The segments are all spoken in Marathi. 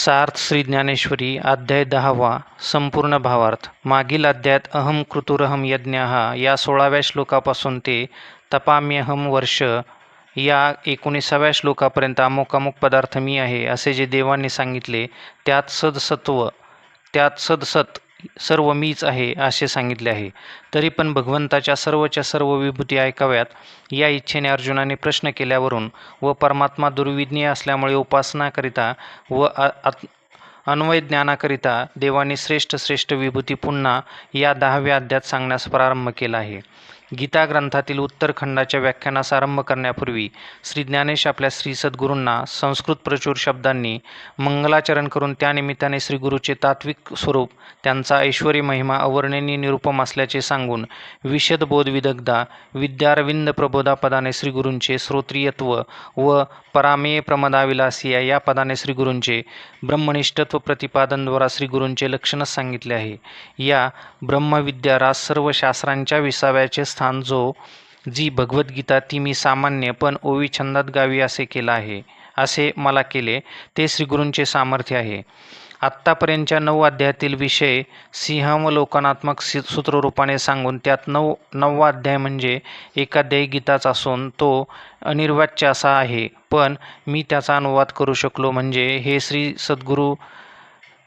सार्थ श्री ज्ञानेश्वरी अध्याय दहावा संपूर्ण भावार्थ. मागील अध्यायात अहम कृतुरहम यज्ञ या सोळाव्या श्लोकापासून ते तपाम्यहम वर्ष या एकोणीसाव्या श्लोकापर्यंत अमुक पदार्थ मी आहे असे जे देवांनी सांगितले त्यात सदसत्व त्यात सदसत सर्व मीच आहे असे सांगितले आहे. तरी पण भगवंताच्या सर्वच्या सर्व विभूती ऐकाव्यात. या इच्छेने अर्जुनाने प्रश्न केल्यावरून व परमात्मा दुर्विज्ञ असल्यामुळे उपासनाकरिता व अन्वय ज्ञानाकरिता देवाने श्रेष्ठ श्रेष्ठ विभूती पुन्हा या दहाव्या अध्यात सांगण्यास प्रारंभ केला आहे. गीता ग्रंथातील उत्तरखंडाच्या व्याख्यानास आरंभ करण्यापूर्वी श्री ज्ञानेश आपल्या श्री सद्गुरूंना संस्कृत प्रचूर शब्दांनी मंगलाचरण करून त्यानिमित्ताने श्रीगुरुचे तात्विक स्वरूप त्यांचा ऐश्वरी महिमा अवर्णनीय निरुपम असल्याचे सांगून विशद विदग्धा विद्यारविंद प्रबोधापदाने श्रीगुरूंचे श्रोत्रियत्व व परामेय प्रमदाविलासिया या पदाने श्रीगुरूंचे ब्रह्मनिष्ठत्व प्रतिपादनद्वारा श्रीगुरूंचे लक्षणच सांगितले आहे. या ब्रह्मविद्या राज सर्व शास्त्रांच्या विसाव्याचे स्थान जो जी भगवद्गीता ती मी सामान्य पण ओवी छंदात गावी असे केलं आहे. असे मला केले. ते श्रीगुरूंचे सामर्थ्य आहे. आत्तापर्यंतच्या नऊ अध्यायातील विषय सिंहावलोकनात्मक सि सूत्ररूपाने सांगून त्यात नऊ नववा अध्याय म्हणजे एकाध्यायी गीताच असून तो अनिर्वाच्य असा आहे. पण मी त्याचा अनुवाद करू शकलो म्हणजे हे श्री सद्गुरू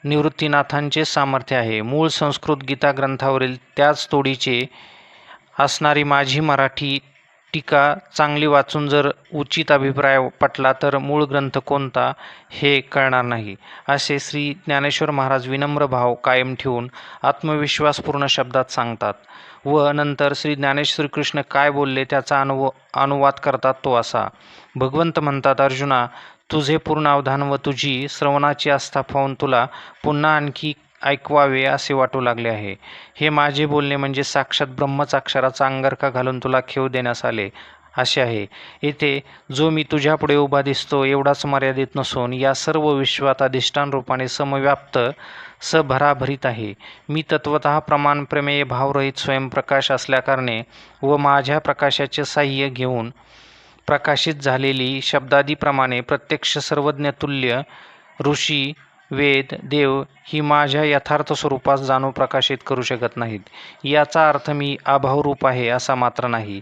निवृत्तीनाथांचे सामर्थ्य आहे. मूळ संस्कृत गीता ग्रंथावरील त्याच तोडीचे असणारी माझी मराठी टीका चांगली वाचून जर उचित अभिप्राय पटला तर मूळ ग्रंथ कोणता हे कळणार नाही. असे श्री ज्ञानेश्वर महाराज विनम्र भाव कायम ठेवून आत्मविश्वासपूर्ण शब्दात सांगतात. व नंतर श्री ज्ञानेश्वर कृष्ण काय बोलले त्याचा अनुव अनुवाद करतात तो असा. भगवंत म्हणतात अर्जुना तुझे पूर्ण अवधान व तुझी श्रवणाची आस्था पाहून तुला पुन्हा आणखी ऐकवावे असे वाटू लागले आहे. हे माझे बोलणे म्हणजे साक्षात ब्रह्मच अक्षराचा अंगरखा घालून तुला खेव देण्यास आले असे आहे. येथे जो मी तुझ्यापुढे उभा दिसतो एवढाच मर्यादित नसून या सर्व विश्वात अधिष्ठान रूपाने समव्याप्त सभराभरीत आहे. मी तत्वत प्रमाण प्रमेय भावरहित स्वयंप्रकाश असल्याकारणे व माझ्या प्रकाशाचे साह्य घेऊन प्रकाशित झालेली शब्दादीप्रमाणे प्रत्यक्ष सर्वज्ञतुल्य ऋषी वेद देव ही माझ्या यथार्थ स्वरूपास जाणून प्रकाशित करू शकत नाहीत. याचा अर्थ मी अभावरूप आहे असा मात्र नाही.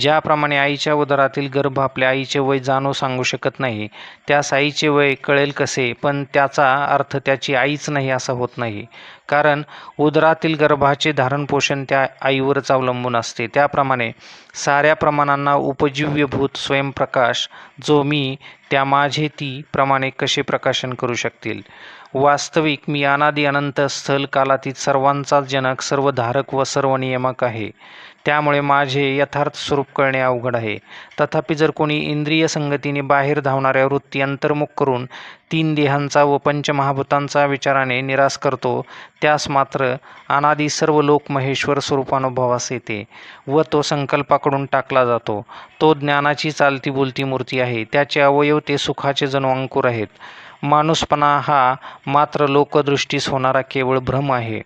ज्याप्रमाणे आईच्या उदरातील गर्भ आपल्या आईचे वय जाणू सांगू शकत नाही त्यास आईचे वय कळेल कसे? पण त्याचा अर्थ त्याची आईच नाही असा होत नाही. कारण उदरातील गर्भाचे धारणपोषण त्या आईवरच अवलंबून असते. त्याप्रमाणे साऱ्या प्रमाणांना उपजीव्यभूत स्वयंप्रकाश जो मी त्या माझे ती प्रमाणे कसे प्रकाशन करू शकतील? वास्तविक मी अनादी अनंत स्थल कालातीत सर्वांचाच जनक सर्व धारक व सर्व नियमक आहे. त्यामुळे माझे यथार्थ स्वरूप कळणे अवघड आहे. तथापि जर कोणी इंद्रिय संगतीने बाहेर धावणाऱ्या वृत्ती अंतर्मुख करून तीन देहांचा व पंचमहाभूतांचा विचाराने निराश करतो त्यास मात्र अनादी सर्व लोक महेश्वर स्वरूपानुभवास येते व तो संकल्पाकडून टाकला जातो. तो ज्ञानाची चालती बोलती मूर्ती आहे त्याचे अवयव ते सुखाचे जणू अंकुर आहेत. माणूसपणा हा मात्र लोकदृष्टीस होणारा केवळ भ्रम आहे.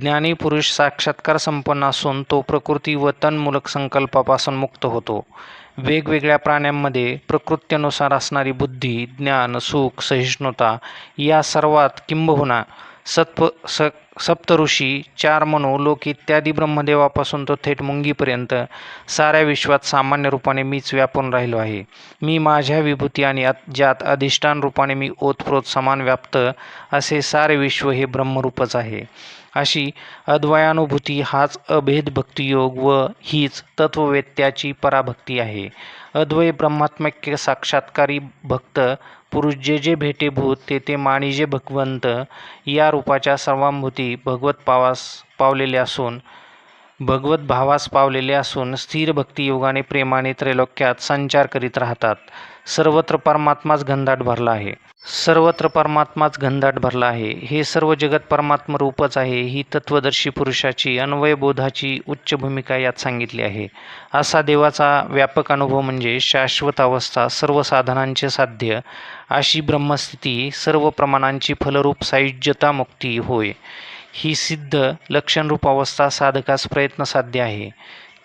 ज्ञानी पुरुष साक्षात्कार संपन्न असून तो प्रकृती व तन्मूलक संकल्पापासून मुक्त होतो. वेगवेगळ्या प्राण्यांमध्ये प्रकृत्यनुसार असणारी बुद्धी ज्ञान सुख सहिष्णुता या सर्वात किंबहुना सत्व स सप्तऋषी चार मनो लोक इत्यादी ब्रह्मदेवापासून तो थेट मुंगीपर्यंत साऱ्या विश्वात सामान्य रूपाने मीच व्यापून राहिलो आहे. मी माझ्या विभूती आणि आत- ज्यात अधिष्ठान रूपाने मी ओतप्रोत समान व्याप्त असे सारे विश्व हे ब्रह्मरूपच आहे. अशी अद्वयानुभूती हाच अभेद भक्तियोग व हीच तत्ववेत्याची पराभक्ती आहे. अद्वय ब्रह्मात्मक साक्षात्कारी भक्त पुरुष जे जे भेटेभूत ते ते माणिजे भगवंत या रूपाच्या सर्वांभूती भगवत पावास पावलेले असून भगवत भावास पावलेले असून स्थिर भक्तियोगाने प्रेमाने त्रैलोक्यात संचार करीत राहतात. सर्वत्र परमात्माच घनदाट भरला आहे. सर्वत्र परमात्माच घनदाट भरला आहे. हे सर्व जगत परमात्म रूपच आहे. ही तत्वदर्शी पुरुषाची अन्वयबोधाची उच्च भूमिका यात सांगितली आहे. असा देवाचा व्यापक अनुभव म्हणजे शाश्वत अवस्था सर्व साधनांचे साध्य अशी ब्रह्मस्थिती सर्व प्रमाणांची फलरूप सायुज्यता मुक्ती होय. ही सिद्ध लक्षणरूप अवस्था साधकास प्रयत्न साध्य आहे.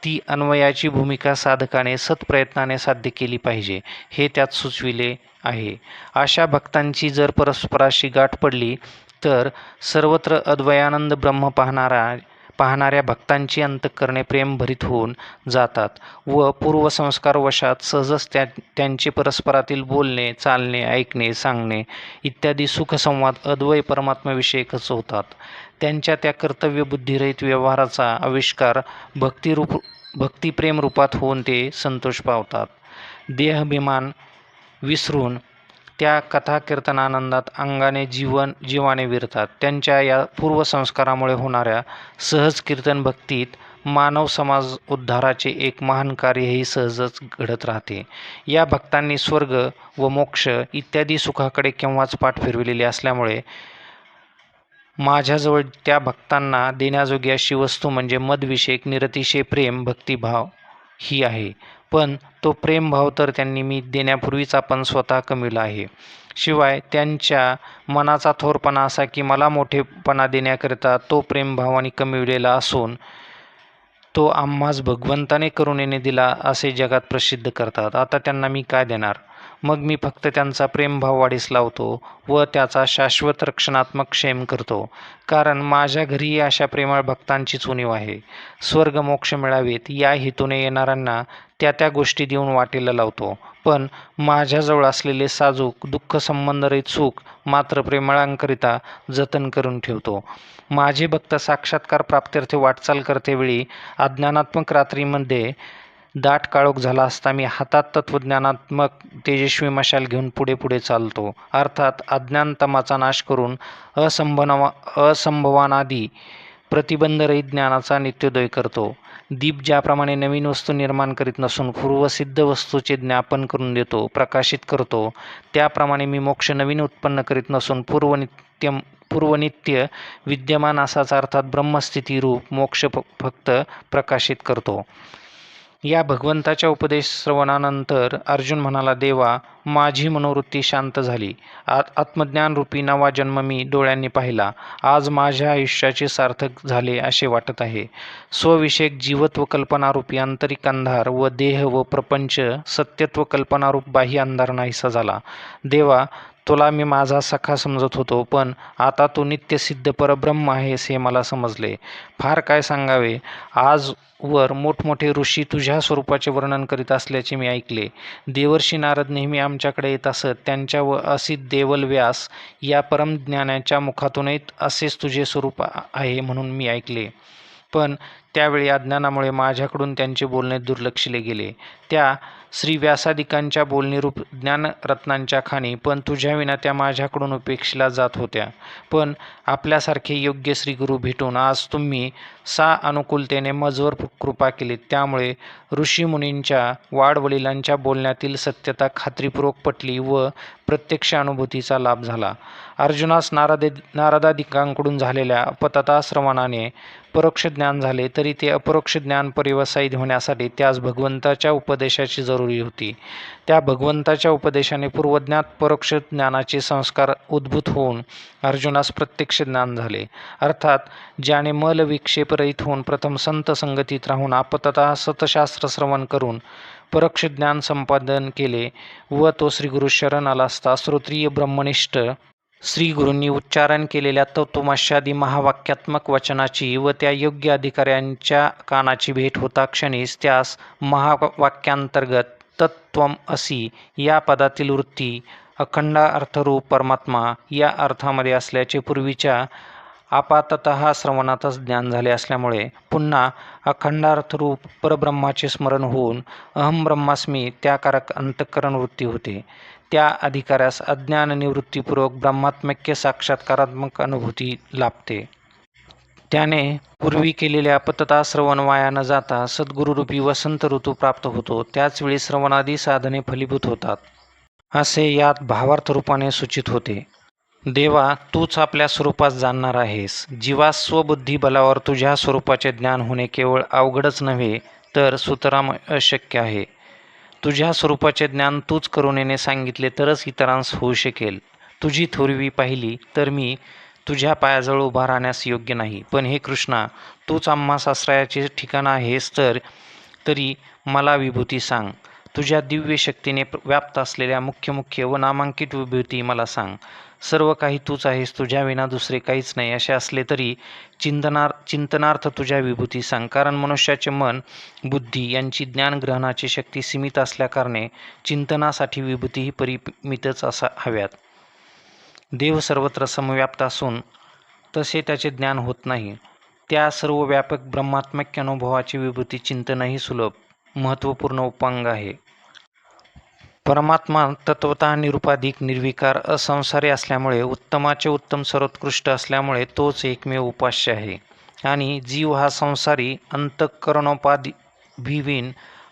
ती अन्वयाची भूमिका साधकाने सत्प्रयत्नाने साध्य केली पाहिजे हे त्यात सुचविले आहे. अशा भक्तांची जर परस्पराशी गाठ पडली तर सर्वत्र अद्वयानंद ब्रह्म पाहणारा पाहणाऱ्या भक्तांची अंतःकरणे प्रेमभरीत होऊन जातात व पूर्वसंस्कारवशात सहजच त्या त्यांचे परस्परातील बोलणे चालणे ऐकणे सांगणे इत्यादी सुखसंवाद अद्वय परमात्म्याविषयकच होतात. त्यांच्या त्या कर्तव्यबुद्धिरहित व्यवहाराचा आविष्कार भक्तिरूप भक्तिप्रेम रूपात होऊन ते संतोष पावतात. देहाभिमान विसरून त्या कथा कीर्तनानंदात अंगाने जीवन जीवाने विरतात. त्यांच्या या पूर्वसंस्कारामुळे होणाऱ्या सहज कीर्तन भक्तीत मानव समाज उद्धाराचे एक महान कार्यही सहजच घडत राहते. या भक्तांनी स्वर्ग व मोक्ष इत्यादी सुखाकडे केव्हाच पाठ फिरविलेली असल्यामुळे माझ्याजवळ त्या भक्तांना देण्याजोगी अशी वस्तू म्हणजे मदविषयक निरतिशय प्रेम भक्तिभाव ही आहे. पण तो प्रेमभाव तर त्यांनी मी देण्यापूर्वीच आपण स्वतः कमविला आहे. शिवाय त्यांच्या मनाचा थोरपणा असा की मला मोठेपणा देण्याकरिता तो प्रेमभावाने कमविलेला असून तो आम्हास भगवंताने करुणेने दिला असे जगात प्रसिद्ध करतात. आता त्यांना मी काय देणार? मग मी फक्त त्यांचा प्रेमभाव वाढीस लावतो व त्याचा शाश्वत रक्षणात्मक क्षेम करतो. कारण माझ्या घरीही अशा प्रेमळ भक्तांचीच उणीव आहे. स्वर्ग मोक्ष मिळावेत या हेतूने येणाऱ्यांना त्या त्या गोष्टी देऊन वाटेला लावतो. पण माझ्याजवळ असलेले साजूक दुःख संबंधरहित सुख मात्र प्रेमळांकरिता जतन करून ठेवतो. माझे भक्त साक्षात्कार प्राप्त्यर्थे वाटचाल करतेवेळी अज्ञानात्मक रात्रीमध्ये दाट काळोख झाला असता मी हातात तत्त्वज्ञानात्मक तेजस्वी मशाल घेऊन पुढे पुढे चालतो. अर्थात अज्ञानतमाचा नाश करून असंभनवा असंभवानादी प्रतिबंधरहित ज्ञानाचा नित्योदय करतो. दीप ज्याप्रमाणे नवीन वस्तू निर्माण करीत नसून पूर्वसिद्ध वस्तूचे ज्ञापन करून देतो प्रकाशित करतो त्याप्रमाणे मी मोक्ष नवीन उत्पन्न करीत नसून पूर्वनित्य पूर्वनित्य विद्यमान असाच अर्थात ब्रह्मस्थिती रूप मोक्ष फक्त प्रकाशित करतो. या भगवंताच्या उपदेश श्रवणानंतर अर्जुन म्हणाला देवा माझी मनोवृत्ती शांत झाली. आत आत्मज्ञानरूपी नवा जन्म मी डोळ्यांनी पाहिला. आज माझ्या आयुष्याचे सार्थक झाले असे वाटत आहे. स्वविषयक जीवत्व कल्पनारूपी आंतरिक अंधार व देह व प्रपंच सत्यत्व कल्पनारूप बाह्य अंधार नाहीसा झाला. देवा तुला मी माझा सखा समजत होतो पण आता तू नित्यसिद्ध परब्रह्म आहेस हे मला समजले. फार काय सांगावे? आज वर मोठमोठे ऋषी तुझ्या स्वरूपाचे वर्णन करीत असल्याचे मी ऐकले. देवर्षी नारद नेहमी आमच्याकडे येत असत. त्यांच्या व असित देवल व्यास या परमज्ञानाच्या मुखातूनही असेच तुझे स्वरूप आहे म्हणून मी ऐकले. पण त्यावेळी अज्ञानामुळे माझ्याकडून त्यांचे बोलणे दुर्लक्षिले गेले. त्या श्री व्यासादिकांच्या बोलणीरूप ज्ञानरत्नांच्या खाणी पण तुझ्याविना त्या माझ्याकडून उपेक्षिला जात होत्या. पण आपल्यासारखे योग्य श्री गुरु भेटून आज तुम्ही सा अनुकूलतेने मजवर कृपा केली. त्यामुळे ऋषीमुनींच्या वाडवडिलांच्या बोलण्यातील सत्यता खात्रीपूर्वक पटली व प्रत्यक्ष अनुभूतीचा लाभ झाला. अर्जुनास नारदे नारदादिकांकडून झालेल्या अपतताश्रवणाने परोक्ष ज्ञान झाले तरी ते अपरोक्ष ज्ञान परिवसायित होण्यासाठी त्यास भगवंताच्या उपदेशाची जरुरी होती. त्या भगवंताच्या उपदेशाने पूर्वज्ञात परोक्ष ज्ञानाचे संस्कार उद्भूत होऊन अर्जुनास प्रत्यक्ष ज्ञान झाले. अर्थात ज्याने मल विक्षेपरहित होऊन प्रथम संत संगतीत राहून आपतता सतशास्त्र श्रवण करून परोक्ष ज्ञान संपादन केले व तो श्रीगुरु शरण आला असता श्रोत्रिय ब्रह्मनिष्ठ श्री गुरूंनी उच्चारण केलेल्या तत्वमाशादी महावाक्यात्मक वचनाची व त्या योग्य अधिकाऱ्यांच्या कानाची भेट होता क्षणीस त्यास महावाक्यांतर्गत तत्त्वम असी या पदातील वृत्ती अखंड अर्थरूप परमात्मा या अर्थामध्ये असल्याचे पूर्वीच्या आपातत श्रवणातच ज्ञान झाले असल्यामुळे पुन्हा अखंडार्थरूप परब्रह्माचे स्मरण होऊन अहम ब्रह्मास्मी त्याकारक अंतःकरण वृत्ती होते. त्या अधिकाऱ्यास अज्ञान निवृत्तीपूर्वक ब्रह्मात्मक्य साक्षात्कारात्मक अनुभूती लाभते. त्याने पूर्वी केलेल्या अपतता श्रवण वाया न जाता सद्गुरुरूपी वसंत ऋतू प्राप्त होतो. त्याचवेळी श्रवणादी साधने फलीभूत होतात. असे यात भावार्थ रूपाने सूचित होते. देवा तूच आपल्या स्वरूपात जाणणार आहेस. जीवास्व स्वबुद्धी बलावर तुझ्या स्वरूपाचे ज्ञान होणे केवळ अवघडच नव्हे तर सुतराम अशक्य आहे. तुझ्या स्वरूपाचे ज्ञान तूच करुणेने सांगितले तरच इतरांस होऊ शकेल. तुझी थोरवी पाहिली तर मी तुझ्या पायाजवळ उभा राहण्यास योग्य नाही. पण हे कृष्णा तूच आम्हा सासरायाचे ठिकाण आहेस तर तरी मला विभूती सांग. तुझ्या दिव्य शक्तीने व्याप्त असलेल्या मुख्य मुख्य व नामांकित विभूती मला सांग. सर्व काही तूच आहेस तुझ्या विना दुसरे काहीच नाही. असे असले तरी चिंतनार चिंतनार्थ तुझ्या विभूती सांग. कारण मनुष्याचे मन बुद्धी यांची ज्ञानग्रहणाची शक्ती सीमित असल्याकारणे चिंतनासाठी विभूतीही परिमितच असा हव्यात. देव सर्वत्र समव्याप्त असून तसे त्याचे ज्ञान होत नाही. त्या सर्व व्यापक ब्रह्मात्मक अनुभवाची विभूती चिंतनही सुलभ महत्त्वपूर्ण उपांग आहे. परमात्मा तत्वतः निरुपाधिक निर्विकार असंसारी असल्यामुळे उत्तमाचे उत्तम सर्वोत्कृष्ट असल्यामुळे तोच एकमेव उपास्य आहे. आणि जीव हा संसारी अंतःकरणोपाधी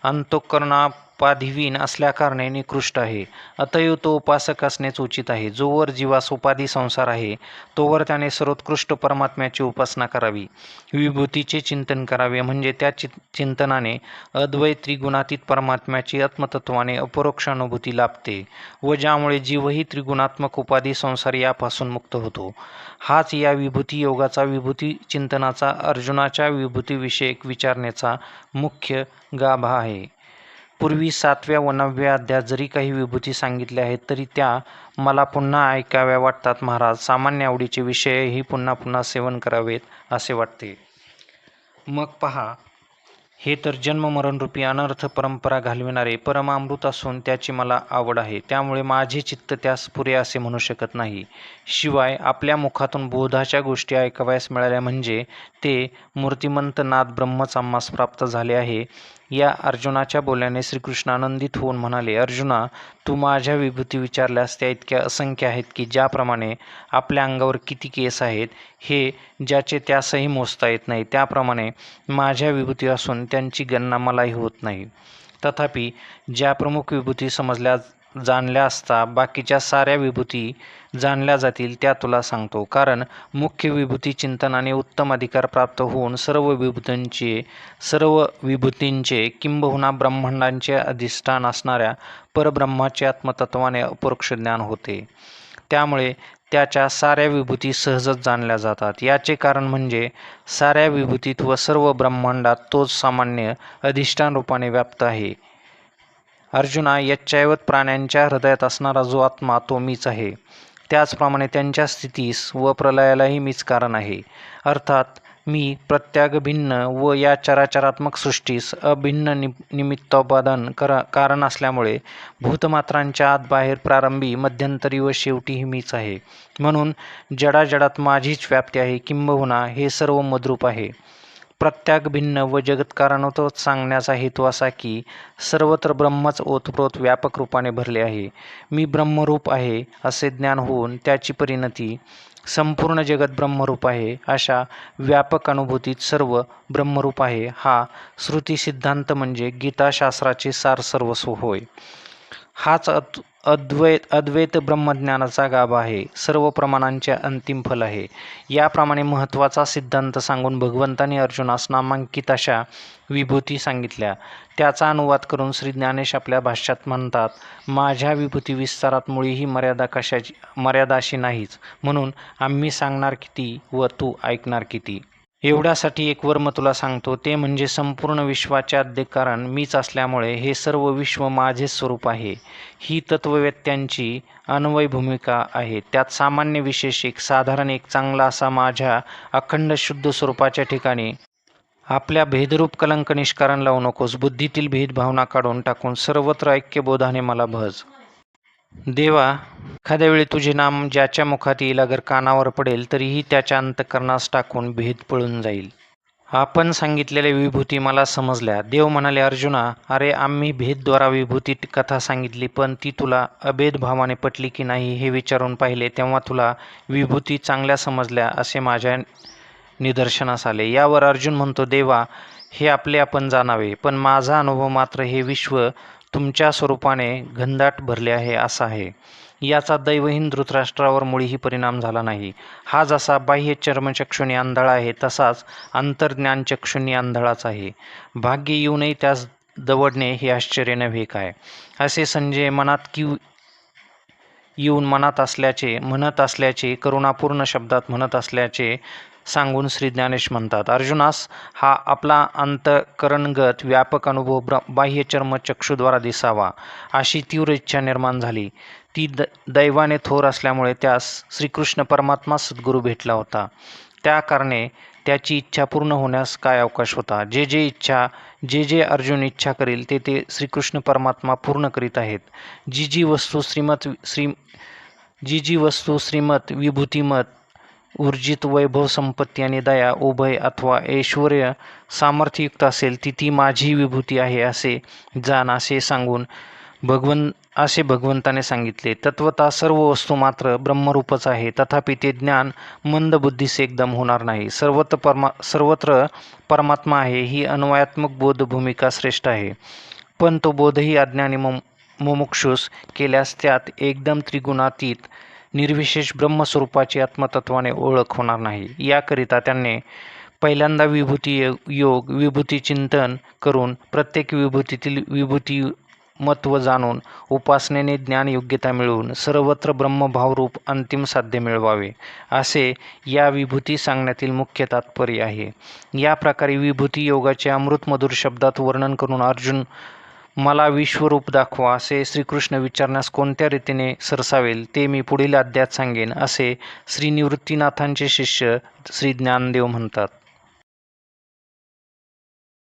अंतःकरणा अंतःकरणापाधिवीन असल्याकारणे निकृष्ट आहे. अतएव तो उपासक असणेच उचित आहे. जोवर जीवास उपाधी संसार आहे तोवर त्याने सर्वोत्कृष्ट परमात्म्याची उपासना करावी. विभूतीचे चिंतन करावे म्हणजे त्या चि चिंतनाने अद्वैत त्रिगुणातीत परमात्म्याची आत्मतत्वाने अपरोक्ष अनुभूती लाभते व ज्यामुळे जीवही त्रिगुणात्मक उपाधी संसार यापासून मुक्त होतो. हाच या विभूती योगाचा विभूती चिंतनाचा अर्जुनाच्या विभूतीविषयक विचारण्याचा मुख्य गाभा आहे. पूर्वी सातव्या व नवव्या अध्यात जरी काही विभूती सांगितल्या आहेत तरी त्या मला पुन्हा ऐकाव्या वाटतात महाराज. सामान्य आवडीचे विषयही पुन्हा पुन्हा सेवन करावेत असे वाटते. मग पहा. हे तर जन्ममरणरूपी अनर्थ परंपरा घालविणारे परमामृत असून त्याची मला आवड आहे. त्यामुळे माझे चित्त त्यास पुरे असे म्हणू शकत नाही. शिवाय आपल्या मुखातून बोधाच्या गोष्टी ऐकावयास मिळाल्या म्हणजे ते मूर्तिमंत नाद ब्रह्मच आम्हास प्राप्त झाले आहे. या अर्जुनाच्या बोलण्याने श्रीकृष्ण आनंदित होऊन म्हणाले अर्जुना तू माझ्या विभूती विचारल्यास त्या इतक्या असंख्य आहेत की ज्याप्रमाणे आपल्या अंगावर किती केस आहेत हे ज्याचे त्यासही मोजता येत नाही त्याप्रमाणे माझ्या विभूती असून त्यांची गणना मलाही होत नाही. तथापि ज्या प्रमुख विभूती समजल्या जाणल्या असता बाकीच्या साऱ्या विभूती जाणल्या जातील त्या तुला सांगतो. कारण मुख्य विभूती चिंतनाने उत्तम अधिकार प्राप्त होऊन सर्व विभूतींचे सर्व विभूतींचे किंबहुना ब्रह्मांडांचे अधिष्ठान असणाऱ्या परब्रह्माचे आत्मतत्वाने अपरोक्ष ज्ञान होते. त्यामुळे त्याच्या साऱ्या विभूती सहजच जाणल्या जातात. याचे कारण म्हणजे साऱ्या विभूतीत व सर्व ब्रह्मांडात तोच सामान्य अधिष्ठान रूपाने व्याप्त आहे. अर्जुना यच्चैवत प्राण्यांच्या हृदयात असणारा जो आत्मा तो मीच आहे. त्याचप्रमाणे त्यांच्या स्थितीस व प्रलयालाही मीच कारण आहे. अर्थात मी प्रत्याग भिन्न व या चराचरात्मक सृष्टीस अभिन्न नि निमित्तोपादन कर कारण असल्यामुळे भूतमात्रांच्या आत बाहेर प्रारंभी मध्यंतरी व शेवटीही मीच आहे. म्हणून जडाजडात माझीच व्याप्ती आहे. किंबहुना हे सर्व मद्रूप आहे. प्रत्याग भिन्न व जगत्कारणत्व सांगण्याचा हेतू असा की सर्वत्र ब्रह्मच ओतप्रोत व्यापक रूपाने भरले आहे. मी ब्रह्मरूप आहे असे ज्ञान होऊन त्याची परिणती संपूर्ण जगत ब्रह्मरूप आहे अशा व्यापक अनुभूतीत सर्व ब्रह्मरूप आहे हा श्रुती सिद्धांत म्हणजे गीताशास्त्राचे सार सर्वस्व होय. हाच अत अद्वैत अद्वैत ब्रह्मज्ञानाचा गाभा आहे. सर्व प्रमाणांचे अंतिम फल आहे. याप्रमाणे महत्त्वाचा सिद्धांत सांगून भगवंतांनी अर्जुनास नामांकित अशा विभूती सांगितल्या. त्याचा अनुवाद करून श्री ज्ञानेश आपल्या भाष्यात म्हणतात माझ्या विभूती विस्तारात मुळीही मर्यादा कशाची मर्यादाशी नाहीच. म्हणून आम्ही सांगणार किती व तू ऐकणार किती? एवढ्यासाठी एक वर्म तुला सांगतो ते म्हणजे संपूर्ण विश्वाचे आद्य कारण मीच असल्यामुळे हे सर्व विश्व माझे स्वरूप आहे. ही तत्ववेत्यांची अन्वय भूमिका आहे. त्यात सामान्य विशेष एक साधारण एक चांगला असा माझ्या अखंड शुद्ध स्वरूपाच्या ठिकाणी. आपल्या भेदरूप कलंक निष्कारण लावू नकोस बुद्धीतील भेदभावना काढून टाकून सर्वत्र ऐक्यबोधाने मला भज. देवा एखाद्या वेळी तुझे नाम ज्याच्या मुखात येईल अगर कानावर पडेल तरीही त्याच्या अंतकरणास टाकून भेद पळून जाईल. आपण सांगितलेल्या विभूती मला समजल्या. देव म्हणाले अर्जुना अरे आम्ही भेदद्वारा विभूती कथा सांगितली पण ती तुला अभेदभावाने पटली की नाही हे विचारून पाहिले तेव्हा तुला विभूती चांगल्या समजल्या असे माझ्या निदर्शनास आले. यावर अर्जुन म्हणतो देवा हे आपले आपण जाणावे पण माझा अनुभव मात्र हे विश्व तुमच्या स्वरूपाने घनदाट भरले आहे असा आहे. याचा दैवहीन धृतराष्ट्रावर मुळीही परिणाम झाला नाही. हा जसा बाह्य चर्मचक्षुनी आंधळा आहे तसाच अंतर्ज्ञान चक्षुनी आंधळाच आहे. भाग्य येऊनही त्यास दवडणे हे आश्चर्य नव्हे काय असे संजय मनात किव येऊन मनात असल्याचे म्हणत असल्याचे करुणापूर्ण शब्दात म्हणत असल्याचे सांगून श्री ज्ञानेश म्हणतात अर्जुनास हा आपला अंतकरणगत व्यापक अनुभव ब्र बाह्य चर्म चक्षुद्वारा दिसावा अशी तीव्र इच्छा निर्माण झाली. ती द दैवाने थोर असल्यामुळे त्यास श्रीकृष्ण परमात्मा सद्गुरू भेटला होता. त्या कारणे त्याची इच्छा पूर्ण होण्यास काय अवकाश होता? जे जे इच्छा जे जे अर्जुन इच्छा करील ते ते श्रीकृष्ण परमात्मा पूर्ण करीत आहेत. जी जी वस्तू श्रीमत श्री जी जी वस्तू श्रीमत विभूतिमत ऊर्जित वैभव संपत्ती आणि दया उभय अथवा ऐश्वर्य सामर्थ्ययुक्त असेल ती ती माझी विभूती आहे असे जाण असे सांगून भगवन असे भगवंताने सांगितले. तत्वता सर्व वस्तू मात्र ब्रह्मरूपच आहे. तथापि ते ज्ञान मंद बुद्धीस एकदम होणार नाही. सर्वत्र परमा सर्वत्र परमात्मा आहे ही अन्वयात्मक बोध भूमिका श्रेष्ठ आहे. पण तो बोधही अज्ञानी मुमुक्षुस मुमुक्षूस केल्यास त्यात एकदम त्रिगुणातीत निर्विशेष ब्रह्मस्वरूपाची आत्मतत्वाने ओळख होणार नाही. याकरिता त्यांनी पहिल्यांदा विभूती योग- योग विभूती चिंतन करून प्रत्येक विभूतीतील विभूती मत्व जाणून उपासनेने ज्ञान योग्यता मिळवून सर्वत्र ब्रह्मभावरूप अंतिम साध्य मिळवावे असे या विभूती सांगण्यातील मुख्य तात्पर्य आहे. या प्रकारे विभूती योगाचे अमृतमधुर शब्दात वर्णन करून अर्जुन मला विश्वरूप दाखवा असे श्रीकृष्ण विचारण्यास कोणत्या रीतीने सरसावेल ते मी पुढील अध्यात सांगेन असे श्री निवृत्तीनाथांचे शिष्य श्री ज्ञानदेव म्हणतात.